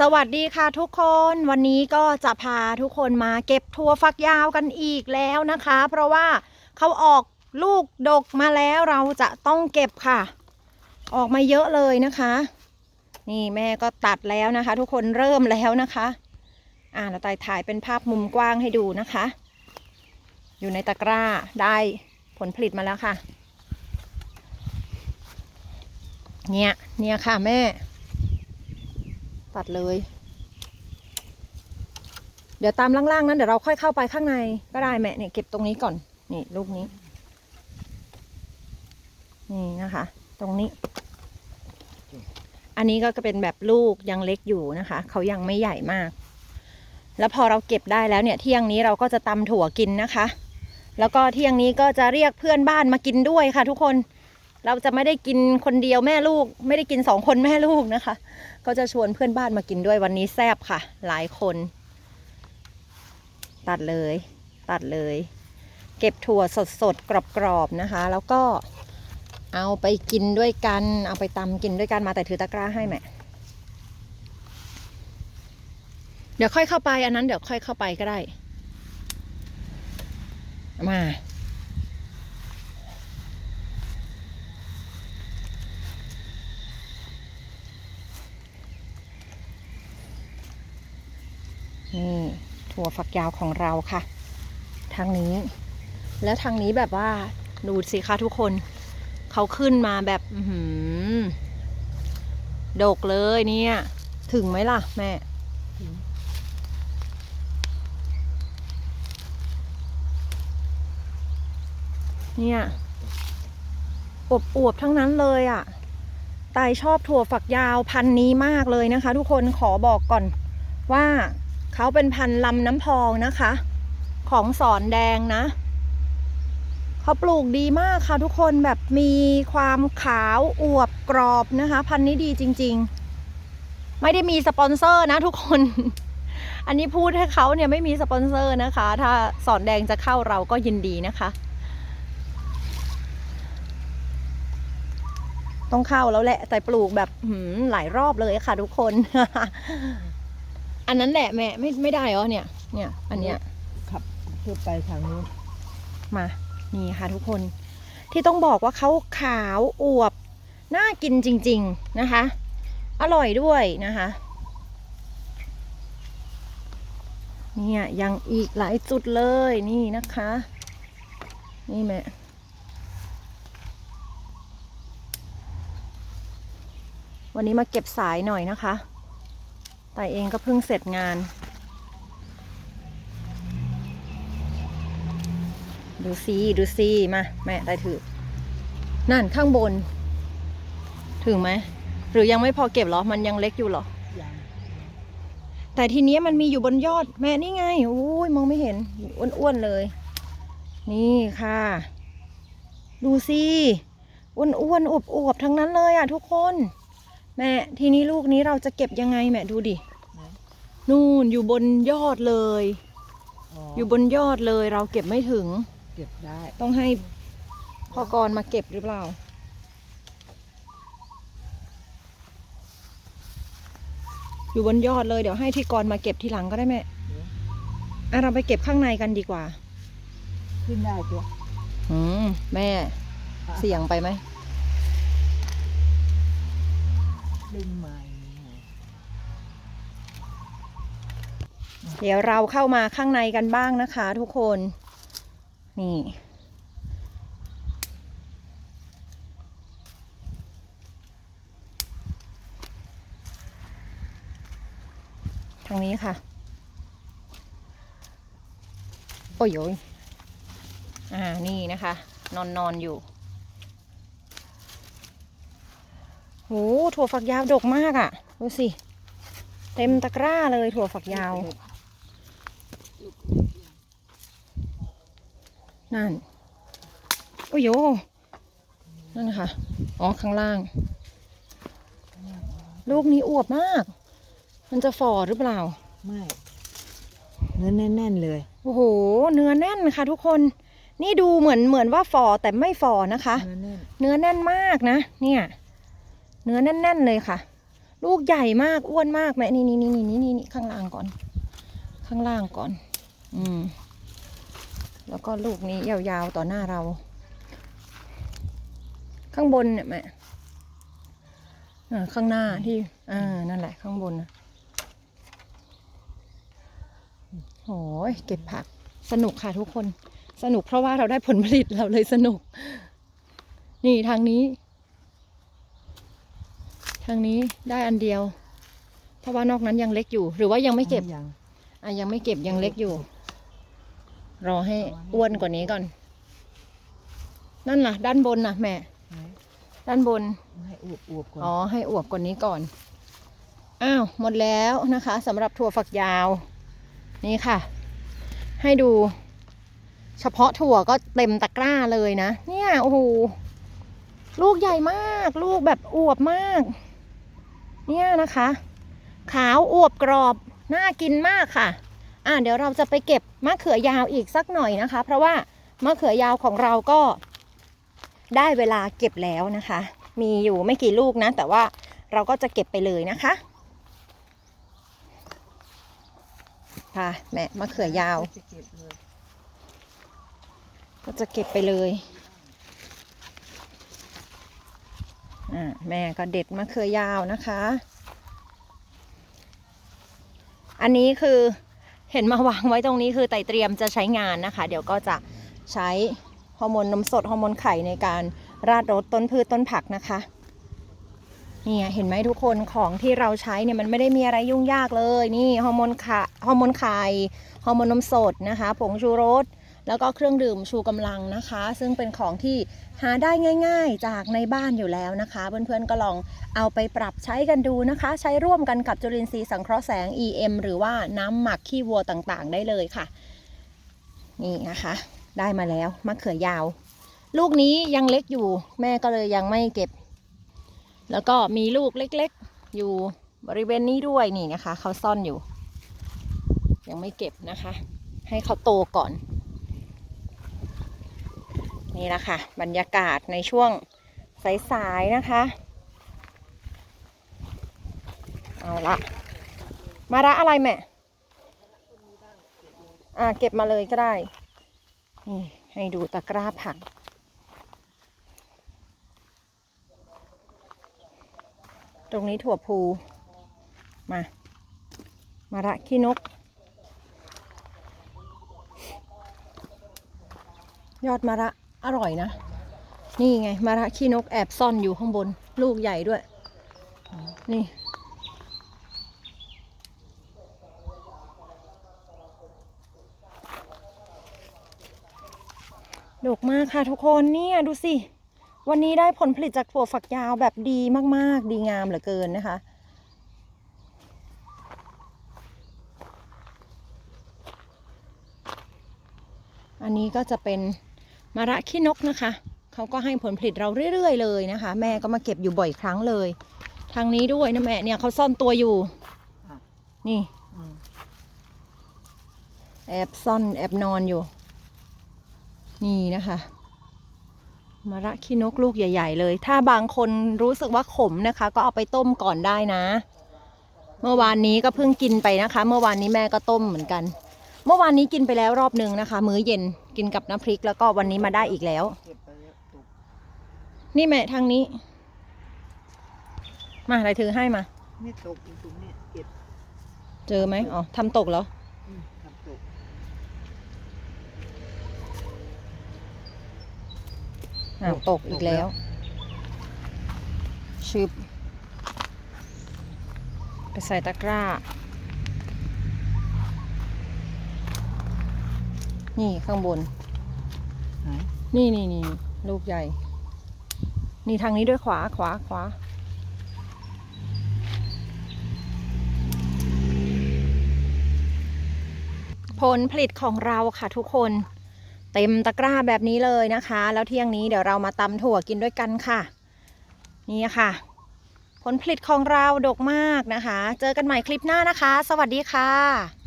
สวัสดีค่ะทุกคนวันนี้ก็จะพาทุกคนมาเก็บถั่วฝักยาวกันอีกแล้วนะคะ เพราะว่าเขาออกลูกดกมาแล้วเราจะต้องเก็บค่ะ ออกมาเยอะเลยนะคะ นี่แม่ก็ตัดแล้วนะคะ ทุกคนเริ่มแล้วนะคะ อ่าเราตายถ่ายเป็นภาพมุมกว้างให้ดูนะคะ อยู่ในตะกร้าได้ผลผลิตมาแล้วค่ะ เนี่ยเนี่ยค่ะแม่ ตัดเลย เดี๋ยวตามล่างๆนั้นเดี๋ยวเราค่อยเข้าไปข้างในก็ได้แม่เนี่ยเก็บตรงนี้ก่อน นี่ลูกนี้ นี่นะคะ ตรงนี้ อันนี้ก็จะเป็นแบบลูกยังเล็กอยู่นะคะ เขายังไม่ใหญ่มาก แล้วพอเราเก็บได้แล้วเนี่ยเที่ยงนี้เราก็จะตำถั่วกินนะคะ แล้วก็เที่ยงนี้ก็จะเรียกเพื่อนบ้านมากินด้วยค่ะ ทุกคน เราจะไม่ได้กินคนเดียวแม่ลูก ไม่ได้กินสองคนแม่ลูกนะคะ ก็จะชวนเพื่อนบ้านมากินด้วยวันนี้แซบค่ะ หลายคน ตัดเลย ตัดเลย เก็บถั่วสดๆกรอบๆนะคะ แล้วก็เอาไปกินด้วยกัน เอาไปตำกินด้วยกันมาแต่ถือตะกร้าให้แม่เดี๋ยวค่อยเข้าไปอันนั้นเดี๋ยวค่อยเข้าไปก็ได้ มา นี่ถั่วฝักยาวของเราค่ะ ทางนี้ แล้วทางนี้แบบว่าดูสิคะทุกคน เขาขึ้นมาแบบหือดกเลยเนี่ย ถึงไหมล่ะ แม่เนี่ยอวบอวบทั้งนั้นเลยอะ่ะ ตายชอบถั่วฝักยาวพันนี้มากเลยนะคะ ทุกคนขอบอกก่อนว่า เขาเป็นพันธุ์ลำน้ำพองนะคะ ของสอนแดงนะ เขาปลูกดีมากค่ะทุกคนแบบมีความขาวอวบกรอบนะคะ พันธุ์นี้ดีจริง ๆ ไม่ได้มีสปอนเซอร์นะทุกคน อันนี้พูดให้เขาเนี่ยไม่มีสปอนเซอร์นะคะ ถ้าสอนแดงจะเข้าเราก็ยินดีนะคะ ต้องเข้าแล้วแหละแต่ปลูกแบบหืมหลายรอบเลยค่ะทุกคน อันนั้นแหละแม่ไม่ไม่ได้เหรอเนี่ย เนี่ย อันเนี้ยขับคือไปทางนู้นมา นี่ค่ะทุกคน ที่ต้องบอกว่าเขาขาวอวบน่ากินจริง ๆนะคะ อร่อยด้วยนะคะ เนี่ยยังอีกหลายจุดเลยนี่นะคะ นี่แม่วันนี้มาเก็บสายหน่อยนะคะ แต่เองก็เพิ่งเสร็จงาน ดูซีดูซีมา แม่ได้ถือ นั่นข้างบน ถึงไหม หรือยังไม่พอเก็บหรอ มันยังเล็กอยู่หรอ แต่ทีนี้มันมีอยู่บนยอด แม่นี่ไงโอ้ยมองไม่เห็นอ้วนๆเลย นี่ค่ะ ดูสิอ้วนๆอวบๆทั้งนั้นเลยอะทุกคน แม่ทีนี้ลูกนี้เราจะเก็บยังไงแม่ดูดิไหนนู่นอยู่บนยอดเลยอ๋อออยู่บนยอดเลยเราเก็บไม่ถึง เก็บได้ ต้องให้พ่อกรมาเก็บหรือเปล่า อยู่บนยอดเลยเดี๋ยวให้ที่กรมาเก็บทีหลังก็ได้แม่อะเราไปเก็บข้างในกันดีกว่า ขึ้นได้ตัวอืมแม่ เสี่ยงไปไหม ดึงใหม่ เดี๋ยวเราเข้ามาข้างในกันบ้างนะคะทุกคน นี่ ทางนี้ค่ะ โอ้ยโยยอ่า นี่นะคะ นอนนอนอยู่โหถั่วฝักยาวดกมากอะ่ะ ดูสิ เต็มตะกร้าเลยถั่วฝักยาว นั่น โอ้ยโยนั่นค่ะอ๋อข้างล่าง ลูกนี้อวบมาก มันจะฝ่อหรือเปล่า ไม่เนื้อแน่น ๆ เลย โอ้โห เนื้อแน่นค่ะทุกคน นี่ดูเหมือนเหมือนว่าฝ่อแต่ไม่ฝ่อนะคะ เนื้อแน่นเนื้อแน่นมากนะ เนี่ย เนื้อแน่น ๆ เลยค่ะ ลูกใหญ่มากอ้วนมากแม่นี่นี่นี่นี่นี่นี่ข้างล่างก่อน ข้างล่างก่อน อืม แล้วก็ลูกนี้ยาวๆต่อหน้าเรา ข้างบนเนี่ยแม่อ่าข้างหน้าที่อ่านั่นแหละข้างบนนะโอ้ยเก็บผักสนุกค่ะทุกคน สนุกเพราะว่าเราได้ผลผลิตเราเลยสนุก นี่ทางนี้ ทางนี้ได้อันเดียว เพราะว่านอกนั้นยังเล็กอยู่ หรือว่ายังไม่เก็บยังอะยังไม่เก็บยังเล็กอยู่ รอให้อ้วนกว่านี้ก่อน นั่นล่ะ ด้านบนน่ะแม่ไหนด้านบน ให้อวบอวบๆก่อนอ๋อ ให้อวบกว่านี้ก่อน อ้าว หมดแล้วนะคะสำหรับถั่วฝักยาว นี่ค่ะ ให้ดู เฉพาะถั่วก็เต็มตะกร้าเลยนะ เนี่ย โอ้โห ลูกใหญ่มาก ลูกแบบอวบมาก เนี่ยนะคะ ขาวอวบกรอบ น่ากินมากค่ะ อ่าเดี๋ยวเราจะไปเก็บมะเขือยาวอีกสักหน่อยนะคะ เพราะว่ามะเขือยาวของเราก็ได้เวลาเก็บแล้วนะคะ มีอยู่ไม่กี่ลูกนะ แต่ว่าเราก็จะเก็บไปเลยนะคะค่ะแม่มะเขือยาว ก็บเลยก็จะเก็บไปเลยอ่าแม่ก็เด็ดมะเขือยาวนะคะ อันนี้คือ เห็นมาวางไว้ตรงนี้คือไตเตรียมจะใช้งานนะคะ เดี๋ยวก็จะใช้ฮอร์โมนนมสดฮอร์โมนไข่ในการราดรดต้นพืชต้นผักนะคะเนี่ยเห็นไหมทุกคนของที่เราใช้เนี่ยมันไม่ได้มีอะไรยุ่งยากเลย นี่ฮอร์โมนไข่ฮอร์โมนไข่ฮอร์โมนนมสดนะคะ ผงชูรส แล้วก็เครื่องดื่มชูกำลังนะคะ ซึ่งเป็นของที่หาได้ง่ายๆ จากในบ้านอยู่แล้วนะคะ เพื่อนๆก็ลองเอาไปปรับใช้กันดูนะคะ ใช้ร่วมกันกับจุลินทรีย์สังเคราะห์แสง EM หรือว่าน้ำหมักขี้วัวต่างๆ ได้เลยค่ะ นี่นะคะ ได้มาแล้วมะเขือยาว ลูกนี้ยังเล็กอยู่ แม่ก็เลยยังไม่เก็บ แล้วก็มีลูกเล็กๆ อยู่บริเวณนี้ด้วยนี่นะคะเขาซ่อนอยู่ ยังไม่เก็บนะคะ ให้เขาโตก่อน นี่แหละค่ะ บรรยากาศในช่วงสายๆนะคะ เอาละมาระอะไรแม่ อ่าเก็บมาเลยก็ได้ นี่ให้ดูตะกร้าผักตรงนี้ถั่วพูมา มาระขี้นก ยอดมะระ อร่อยนะ นี่ไงมะระขี้นกแอบซ่อนอยู่ข้างบน ลูกใหญ่ด้วย นี่ ดกมากค่ะทุกคนเนี่ยดูสิ วันนี้ได้ผลผลิตจากถั่วฝักยาวแบบดีมาก ๆ ดีงามเหลือเกินนะคะอันนี้ก็จะเป็น มะระขี้นกนะคะเขาก็ให้ผลผลิตเราเรื่อย ๆ เลยนะคะ แม่ก็มาเก็บอยู่บ่อยครั้งเลย ทางนี้ด้วยนะแม่เนี่ยเขาซ่อนตัวอยู่ นี่แอบซ่อนแอบนอนอยู่ นี่นะคะมะระขี้นกลูกใหญ่ ๆ เลย ถ้าบางคนรู้สึกว่าขมนะคะ ก็เอาไปต้มก่อนได้นะ เมื่อวานนี้ก็เพิ่งกินไปนะคะ เมื่อวานนี้แม่ก็ต้มเหมือนกัน เมื่อวานนี้กินไปแล้วรอบหนึ่งนะคะ มื้อเย็นกินกับน้ำพริกแล้วก็วันนี้มาได้อีกแล้ว นี่แม่ทางนี้ มาอะไรถือให้มา ไม่ตกอยู่ตรงเนี้ยเก็บเจอไหมอ๋อทำตกแล้วอืมทำตกอ้าวตตกกอีกแล้ววชึบ ไปใส่ตะกร้า นี่ข้างบนไหนนี่นี่นี่ลูกใหญ่ นี่ทางนี้ด้วยขวาขวาขวา ผลผลิตของเราค่ะทุกคน เต็มตะกร้าแบบนี้เลยนะคะ แล้วเที่ยงนี้เดี๋ยวเรามาตำถั่วกินด้วยกันค่ะ นี่ค่ะ ผลผลิตของเราดกมากนะคะ เจอกันใหม่คลิปหน้านะคะ สวัสดีค่ะ